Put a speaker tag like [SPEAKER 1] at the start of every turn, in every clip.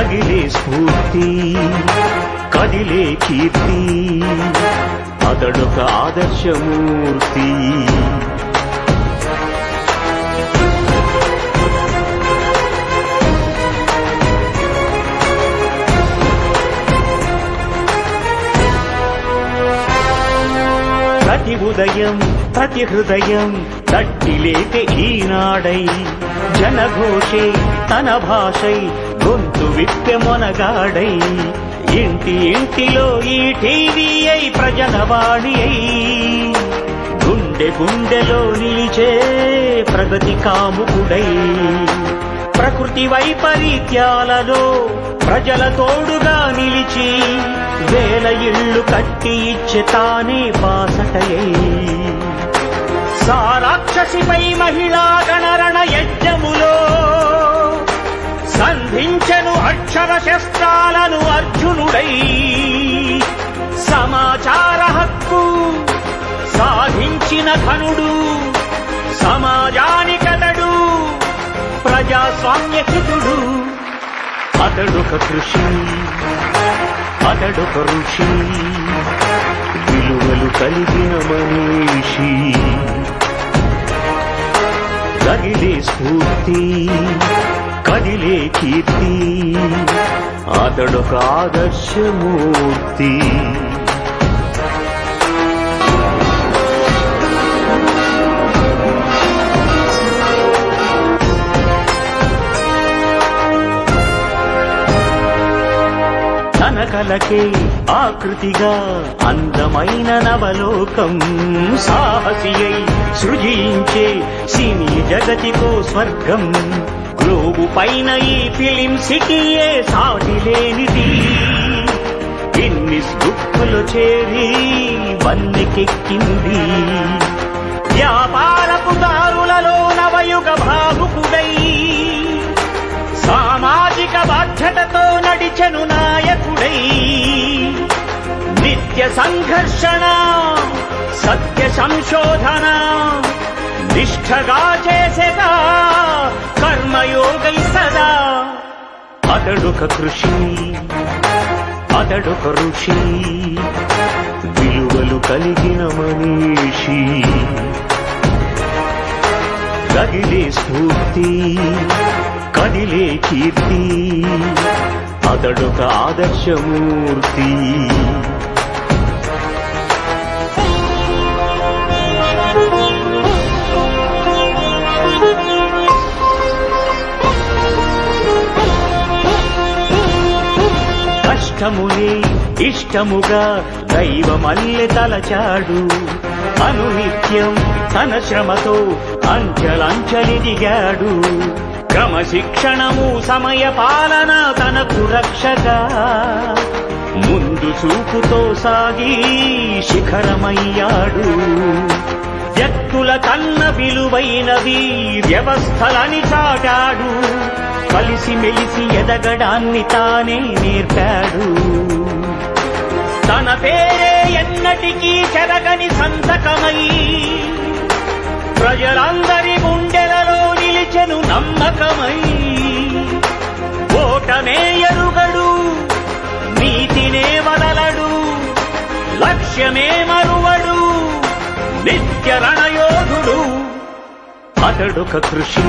[SPEAKER 1] రగిలే స్ఫూర్తి కదిలే కీర్తి అతడొక ఆదర్శమూర్తి. ప్రతి ఉదయం ప్రతి హృదయం తట్టిలేక ఈనాడై జనఘోషే తన భాషై గొంతు విప్పె మొనగాడై ఇంటి ఇంటిలో ఈ టీవీ అయి ప్రజలవాణి అయి గుండె గుండెలో నిలిచే ప్రగతి కాముకుడై ప్రకృతి వైపరీత్యాలలో ప్రజల తోడుగా నిలిచి వేల ఇళ్ళు కట్టి ఇచ్చే తానే బాసటయై. సారాక్షసిపై మహిళా గణరణ యజ్ఞములో సంధించెను అక్షర శస్త్రాలను అర్జునుడై. సమాచార హక్కు సాధించిన ఘనుడు సమాజానికతడు ప్రజాస్వామ్యహితుడు అతడొక కృషి అతడొక ఋషి విలువలు కలిగిన మనిషి. తగిలే స్ఫూర్తి కదిలే కీర్తి అతడొక ఆదర్శమూర్తి. తన కలకే ఆకృతిగా అందమైన నవలోకం సాహసియై సృజించే సినీ జగతికో స్వర్గం. గ్లోబు పైన ఈ ఫిలిం సిటీయే సాటి లేనిది గిన్నిస్ బుక్కులు చేరి వన్నెకెక్కింది. వ్యాపారపు దారులలో నవయుగ భావుకుడై సామాజిక బాధ్యతతో నడిచెను నాయకుడై. నిత్య సంఘర్షణ సత్య సంశోధన నిష్ఠగా చేసేదా కర్మయోగై సదా. అతడొక కృషి అతడొక ఋషి విలువలు కలిగిన మనిషి. కదిలే స్ఫూర్తి కదిలే కీర్తి అతడొక ఆదర్శమూర్తి. ఇష్టముని ఇష్టముగా దైవమల్లె తలచాడు. అనునిత్యం తన శ్రమతో అంచలంచలిదిగాడు క్రమశిక్షణము సమయ పాలన తనకు రక్షగా. ముందు చూపుతో సాగి శిఖరమయ్యాడు. వ్యక్తుల కన్న విలువైనవి వ్యవస్థలని చాటాడు. కలిసి మెలిసి ఎదగడాన్ని తానే నేర్పాడు. తన పేరే ఎన్నటికీ చెరగని సంతకమై ప్రజలందరి గుండెలలో నిలిచెను నమ్మకమై. ఓటమే ఎరుగడు నీతినే వదలడు లక్ష్యమే మరువడు నిత్య రణయోధుడు. అతడొక కృషి.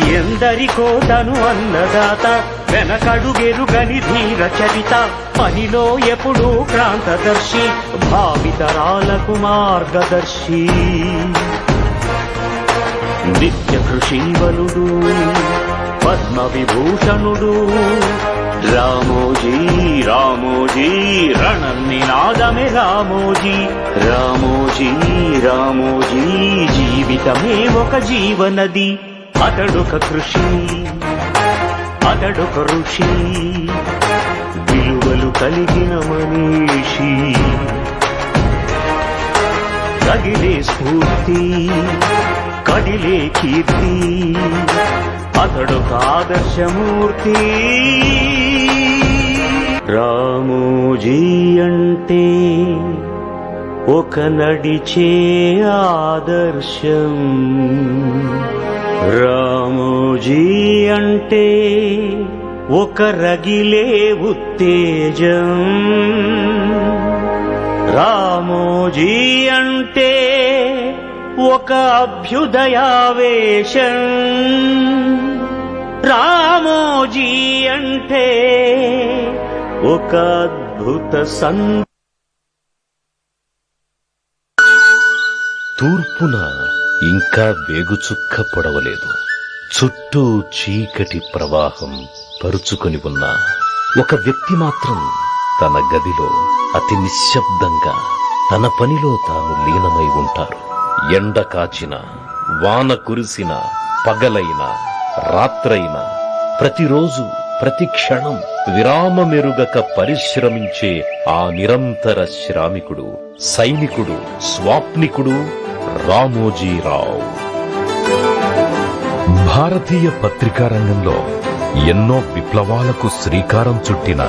[SPEAKER 1] ఎందరికో తను అన్నదాత వెనకడుగెరుగని ధీర చరిత పనిలో ఎప్పుడూ క్రాంతదర్శి భావితరాలకు మార్గదర్శి నిత్య కృషీవలుడు పద్మ విభూషణుడు రామోజీ రామోజీ రణనినాదమే రామోజీ రామోజీ రామోజీ జీవితమే ఒక జీవనది. అతడొక కృషి అతడొక ఋషి విలువలు కలిగిన మనిషి కదిలే స్ఫూర్తి కడిలే కీర్తి. అతడొక ఆదర్శమూర్తి. రామోజీ అంటే ఒక నడిచే ఆదర్శం. రామోజీ అంటే ఒక రగిలే ఉత్తేజం. రామోజీ అంటే ఒక అభ్యుదయావేశం. రామోజీ అంటే ఒక అద్భుత సం
[SPEAKER 2] తూర్పున ఇంకా వేగుచుక్క పొడవలేదు. చుట్టూ చీకటి ప్రవాహం పరుచుకొని ఉన్న. ఒక వ్యక్తి మాత్రం తన గదిలో అతి నిశ్శబ్దంగా తన పనిలో తాను లీనమై ఉంటారు. ఎండ కాచిన వాన కురిసిన పగలైన రాత్రైన ప్రతిరోజు ప్రతి క్షణం విరామమెరుగక పరిశ్రమించే ఆ నిరంతర శ్రామికుడు సైనికుడు స్వాప్నికుడు రామోజీరావు భారతీయ పత్రికా రంగంలో ఎన్నో విప్లవాలకు శ్రీకారం చుట్టిన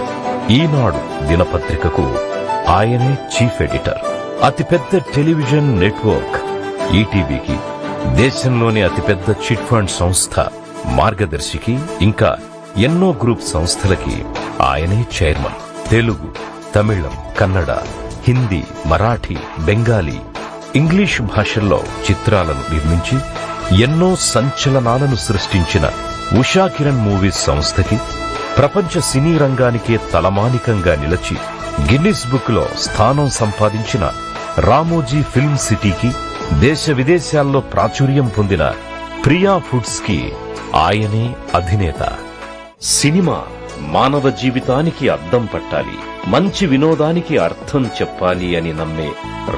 [SPEAKER 2] ఈనాడు దినపత్రికకు ఆయనే చీఫ్ ఎడిటర్. అతిపెద్ద టెలివిజన్ నెట్వర్క్ ఈటీవీకి దేశంలోని అతిపెద్ద చిట్ ఫండ్ సంస్థ మార్గదర్శికి ఇంకా ఎన్నో గ్రూప్ సంస్థలకి ఆయనే చైర్మన్. తెలుగు తమిళం కన్నడ హిందీ మరాఠీ బెంగాలీ ఇంగ్లీష్ భాషల్లో చిత్రాలను నిర్మించి ఎన్నో సంచలనాలను సృష్టించిన ఉషా కిరణ్ మూవీస్ సంస్థకి ప్రపంచ సినీ రంగానికే తలమానికంగా నిలిచి గిన్నిస్ బుక్లో స్థానం సంపాదించిన రామోజీ ఫిల్మ్ సిటీకి దేశ విదేశాల్లో ప్రాచుర్యం పొందిన ప్రియా ఫుడ్స్కి ఆయనే అధినేత. సినిమా మానవ జీవితానికి అద్దం పట్టాలి మంచి వినోదానికి అర్థం చెప్పాలి అని నమ్మే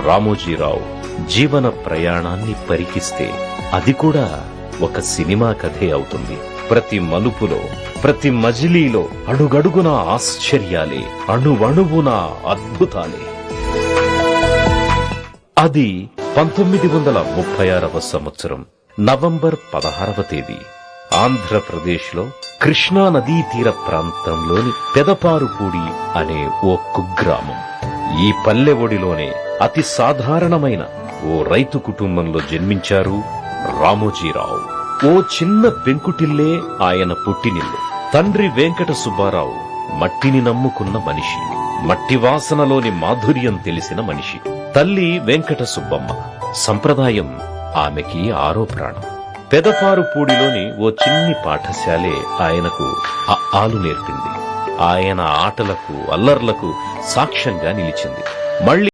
[SPEAKER 2] రామోజీరావు జీవన ప్రయాణాన్ని పరికిస్తే అది కూడా ఒక సినిమా కథే అవుతుంది. ప్రతి మలుపులో ప్రతి మజిలీలో అడుగడుగున ఆశ్చర్యాలే అణువణువున అద్భుతాలే. అది పంతొమ్మిది వందల ముప్పై ఆరవ సంవత్సరం నవంబర్ పదహారవ తేదీ. ఆంధ్రప్రదేశ్లో కృష్ణా నదీ తీర ప్రాంతంలోని పెదపారుపూడి అనే ఓ కుగ్రామం. ఈ పల్లె ఒడిలోనే అతి సాధారణమైన ఓ రైతు కుటుంబంలో జన్మించారు రామోజీరావు. ఓ చిన్న పెంకుటిల్లే ఆయన పుట్టినిల్లు. తండ్రి వెంకట సుబ్బారావు మట్టిని నమ్ముకున్న మనిషి. మట్టి వాసనలోని మాధుర్యం తెలిసిన మనిషి. తల్లి వెంకట సుబ్బమ్మ. సంప్రదాయం ఆమెకి ఆరో ప్రాణం. పెదపారుపూడిలోని ఓ చిన్ని పాఠశాలే ఆయనకు ఆలు నేర్పింది. ఆయన ఆటలకు అల్లర్లకు సాక్ష్యంగా నిలిచింది. మళ్ళీ